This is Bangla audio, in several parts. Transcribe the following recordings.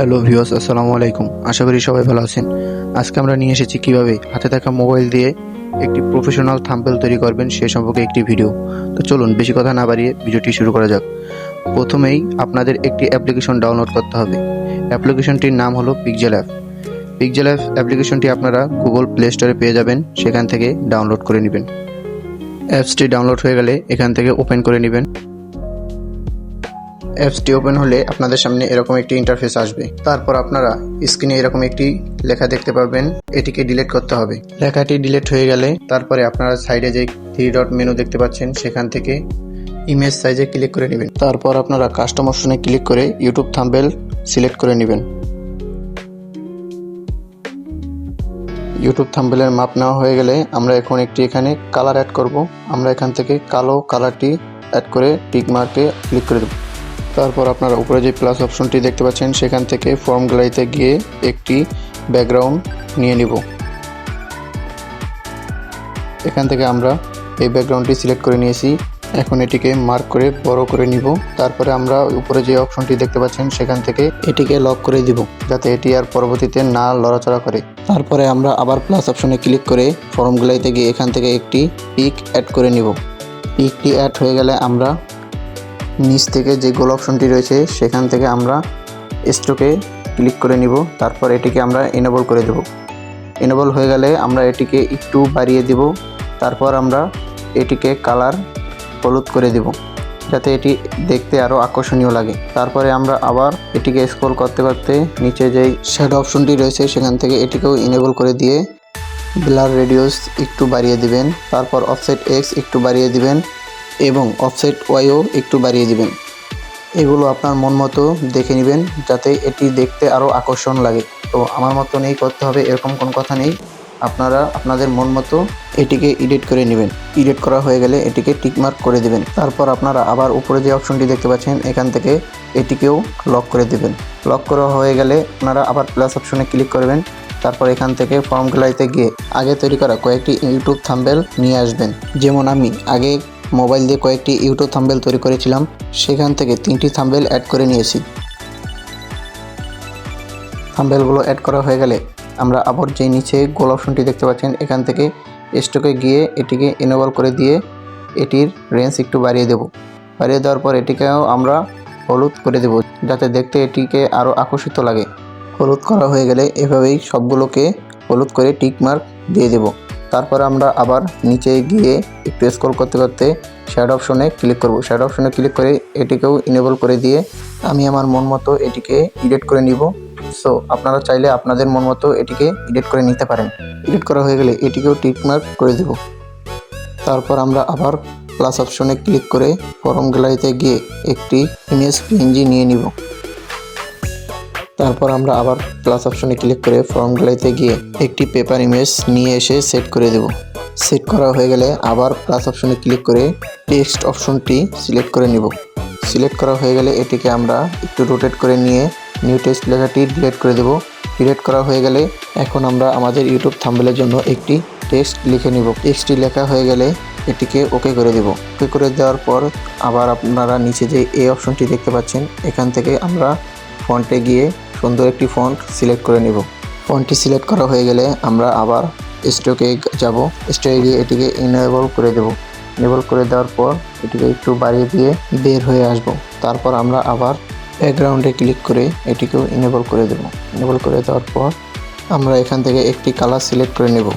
হ্যালো ভিউয়ার্স আসসালামু আলাইকুম। আশা করি সবাই ভালো আছেন। আজকে আমরা নিয়ে এসেছি কীভাবে হাতে থাকা মোবাইল দিয়ে একটি প্রফেশনাল থাম্বেল তৈরি করবেন, সে সম্পর্কে একটি ভিডিও তো চলুন, বেশি কথা না বাড়িয়ে ভিডিওটি শুরু করা যাক। প্রথমেই আপনাদের একটি অ্যাপ্লিকেশন ডাউনলোড করতে হবে। অ্যাপ্লিকেশনটির নাম হলো পিকজেল অ্যাপ পিকজেল অ্যাপ অ্যাপ্লিকেশনটি আপনারা গুগল প্লে স্টোরে পেয়ে যাবেন, সেখান থেকে ডাউনলোড করে নেবেন। অ্যাপসটি ডাউনলোড হয়ে গেলে এখান থেকে ওপেন করে নেবেন। অ্যাপসটি ওপেন হলে আপনাদের সামনে এরকম একটি ইন্টারফেস আসবে। তারপর আপনারা স্ক্রিনে এরকম একটি লেখা দেখতে পাবেন এটিকে ডিলিট করতে হবে। লেখাটি ডিলিট হয়ে গেলে তারপরে আপনারা সাইডে যে থ্রি ডট মেনু দেখতে পাচ্ছেন, সেখান থেকে ইমেজ সাইজে ক্লিক করে নেবেন। তারপর আপনারা কাস্টম অপশনে ক্লিক করে ইউটিউব থাম্বেল সিলেক্ট করে নেবেন। ইউটিউব থাম্বেলের মাপ নেওয়া হয়ে গেলে আমরা এখন একটি এখানে কালার অ্যাড করব। আমরা এখান থেকে কালো কালারটি অ্যাড করে টিক মার্কে ক্লিক করে দেব। তারপর আপনারা উপরে যে প্লাস অপশনটি দেখতে পাচ্ছেন, সেখান থেকে ফর্ম গ্যালারিতে গিয়ে একটি ব্যাকগ্রাউন্ড নিয়ে নিব। এখান থেকে আমরা এই ব্যাকগ্রাউন্ডটি সিলেক্ট করে নিয়েছি। এখন এটিকে মার্ক করে বড় করে নিব। তারপরে আমরা উপরে যে অপশনটি দেখতে পাচ্ছেন, সেখান থেকে এটিকে লক করে দিব, যাতে এটি আর পরবর্তীতে না লড়াচড়া করে। তারপরে আমরা আবার প্লাস অপশনে ক্লিক করে ফর্ম গ্যালারিতে গিয়ে এখান থেকে একটি পিক অ্যাড করে নিব। পিকটি অ্যাড হয়ে গেলে আমরা নিচ থেকে যে গোল অপশনটি রয়েছে, সেখান থেকে আমরা স্ট্রোকে ক্লিক করে নিব। তারপর এটিকে আমরা এনেবল করে দেব। এনেবল হয়ে গেলে আমরা এটিকে একটু বাড়িয়ে দিব। তারপর আমরা এটিকে কালার হলুদ করে দেব, যাতে এটি দেখতে আরও আকর্ষণীয় লাগে। তারপরে আমরা আবার এটিকে স্ক্রল করতে করতে নিচে যেই শ্যাডো অপশনটি রয়েছে, সেখান থেকে এটিকেও এনেবল করে দিয়ে ব্লার রেডিওস একটু বাড়িয়ে দিবেন। তারপর অফসেট এক্স একটু বাড়িয়ে দিবেন। এবং অফসেট ওয়াইও একটু বাড়িয়ে দিবেন। এগুলো আপনার মন মতো দেখে নেবেন, যাতে এটি দেখতে আরও আকর্ষণ লাগে। তো আমার মতো নেই করতে হবে, এরকম কোনো কথা নেই। আপনারা আপনাদের মন মতো এটিকে এডিট করে নেবেন। এডিট করা হয়ে গেলে এটিকে টিকমার্ক করে দেবেন। তারপর আপনারা আবার উপরে যে অপশনটি দেখতে পাচ্ছেন, এখান থেকে এটিকেও লক করে দেবেন। লক করা হয়ে গেলে আপনারা আবার প্লাস অপশনে ক্লিক করবেন। তারপর এখান থেকে ফর্ম গ্যালারিতে গিয়ে আগে তৈরি করা কয়েকটি ইউটিউব থাম্বেল নিয়ে আসবেন। যেমন আমি, আগে মোবাইল দিয়ে কয়েকটি ইউটিউব থাম্বেল তৈরি করেছিলাম। সেখান থেকে তিনটি থাম্বেল অ্যাড করে নিয়েছি। থাম্বেলগুলো অ্যাড করা হয়ে গেলে আমরা আবার যে নিচে গোল অপশনটি দেখতে পাচ্ছেন, এখান থেকে স্টকে গিয়ে এটিকে এনেবল করে দিয়ে এটির রেঞ্জ একটু বাড়িয়ে দেব। বাড়িয়ে দেওয়ার পর এটিকেও আমরা হলুদ করে দেব, যাতে দেখতে এটিকে আরও আকর্ষিত লাগে। হলুদ করা হয়ে গেলে এভাবেই সবগুলোকে হলুদ করে টিক মার্ক দিয়ে দেব। তারপর আমরা আবার নিচে গিয়ে একটু স্ক্রল করতে করতে শ্যাড অপশনে ক্লিক করব। শ্যাড অপশনে ক্লিক করে এটিকেও ইনেবল করে দিয়ে আমি আমার মন মতো এটিকে এডিট করে নিব। সো আপনারা চাইলে আপনাদের মন মতো এটিকে এডিট করে নিতে পারেন। এডিট করা হয়ে গেলে এটিকেও টিক মার্ক করে দেব। তারপর আমরা আবার প্লাস অপশনে ক্লিক করে ফর্ম গ্যালারিতে গিয়ে একটি ইমেজ পিএনজি নিয়ে নিব। তারপর আমরা আবার প্লাস অপশনে ক্লিক করে ফর্ম গ্যালারিতে গিয়ে একটি পেপার ইমেজ নিয়ে এসে সেট করে দেব। সেট করা হয়ে গেলে আবার প্লাস অপশনে ক্লিক করে টেক্সট অপশনটি সিলেক্ট করে নিব। সিলেক্ট করা হয়ে গেলে এটিকে আমরা একটু রোটেট করে নিয়ে নিউ টেক্সট লেখাটি ডিলেট করে দেব। ডিলেট করা হয়ে গেলে এখন আমরা আমাদের ইউটিউব থাম্বেলের জন্য একটি টেক্সট লিখে নিব। টেক্সটটি লেখা হয়ে গেলে এটিকে ওকে করে দেব। ওকে করে দেওয়ার পর আবার আপনারা নিচে যে এই অপশনটি দেখতে পাচ্ছেন, এখান থেকে আমরা ফন্টে গিয়ে সুন্দর একটি ফন্ট সিলেক্ট করে নিব। ফন্টটি সিলেক্ট করা হয়ে গেলে আমরা আবার স্টকে যাব। স্টকে গিয়ে এটিকে ইনেবল করে দেব। ইনেবল করে দেওয়ার পর এটিকে একটু বাড়িয়ে দিয়ে বের হয়ে আসব। তারপর আমরা আবার ব্যাকগ্রাউন্ডে ক্লিক করে এটিকেও ইনেবল করে দেব। ইনেবল করে দেওয়ার পর আমরা এখান থেকে একটি কালার সিলেক্ট করে নেব।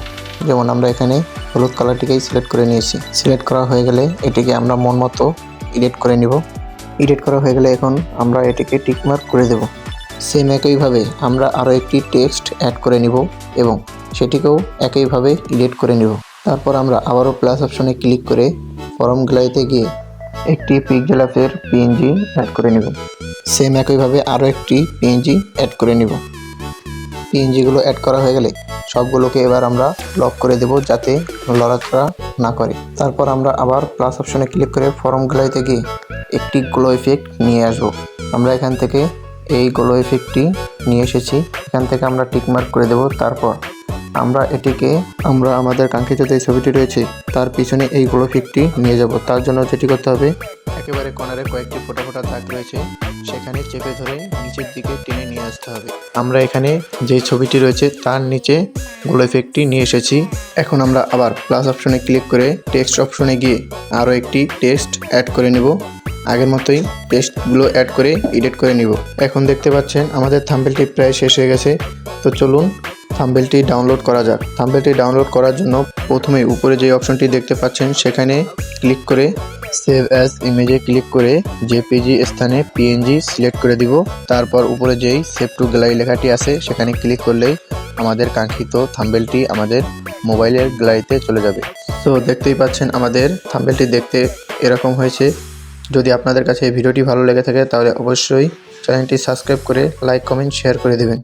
যেমন আমরা এখানে হলুদ কালারটিকেই সিলেক্ট করে নিয়েছি। সিলেক্ট করা হয়ে গেলে এটিকে আমরা মন মতো এডিট করে নেব। এডিট করা হয়ে গেলে এখন আমরা এটিকে টিকমার্ক করে দেব। সেম একইভাবে আমরা আরও একটি টেক্সট অ্যাড করে নিব এবং সেটিকেও একইভাবে এডিট করে নিব। তারপর আমরা আবারও প্লাস অপশনে ক্লিক করে ফর্ম গ্যালারিতে গিয়ে একটি পিকজেলাফের পিএনজি অ্যাড করে নিব। সেম একইভাবে আরও একটি পিএনজি অ্যাড করে নিব। পিএনজিগুলো অ্যাড করা হয়ে গেলে সবগুলোকে এবার আমরা লক করে দেব যাতে লড়াচড়া না করে। তারপর আমরা আবার প্লাস অপশনে ক্লিক করে ফর্ম গ্যালারিতে গিয়ে একটি গ্লো ইফেক্ট নিয়ে আসব। আমরা এখান থেকে এই গ্লো ইফেক্টটি নিয়ে এসেছি। এখান থেকে আমরা টিকমার্ক করে দেব, তারপর আমরা এটিকে, আমরা আমাদের কাঙ্ক্ষিত যে ছবিটি রয়েছে, তার পিছনে এই গ্লো ইফেক্টটি নিয়ে যাব। তার জন্য যেটি করতে হবে, একেবারে কর্নারে কয়েকটি ফোটা ফোটা দাগ রয়েছে, সেখানে চেপে ধরে নিচের দিকে টেনে নিয়ে আসতে হবে। আমরা এখানে যে ছবিটি রয়েছে, তার নিচে গোল এফেক্টটি নিয়ে এসেছি। এখন আমরা আবার প্লাস অপশনে ক্লিক করে টেক্সট অপশনে গিয়ে আরও একটি টেক্সট অ্যাড করে নেব। আগের মতোই টেক্সটগুলো অ্যাড করে এডিট করে নিব। এখন দেখতে পাচ্ছেন আমাদের থাম্বেলটি প্রায় শেষ হয়ে গেছে। তো চলুন থাম্বেলটি ডাউনলোড করা যাক। থাম্বেলটি ডাউনলোড করার জন্য প্রথমে উপরে যে অপশনটি দেখতে পাচ্ছেন, সেখানে ক্লিক করে সেভ অ্যাজ ইমেজে ক্লিক করে জেপিজি স্থানে পিএনজি সিলেক্ট করে দিব। তারপর উপরে যেই সেভ টু গ্যালারি লেখাটি আছে, সেখানে ক্লিক করলেই আমাদের কাঙ্ক্ষিত থাম্বেলটি আমাদের মোবাইলের গ্যালারিতে চলে যাবে। তো দেখতেই পাচ্ছেন আমাদের থাম্বেলটি দেখতে এরকম হয়েছে। যদি আপনাদের কাছে এই ভিডিওটি ভালো লেগে থাকে, তাহলে অবশ্যই চ্যানেলটি সাবস্ক্রাইব করে, লাইক, কমেন্ট, শেয়ার করে দেবেন।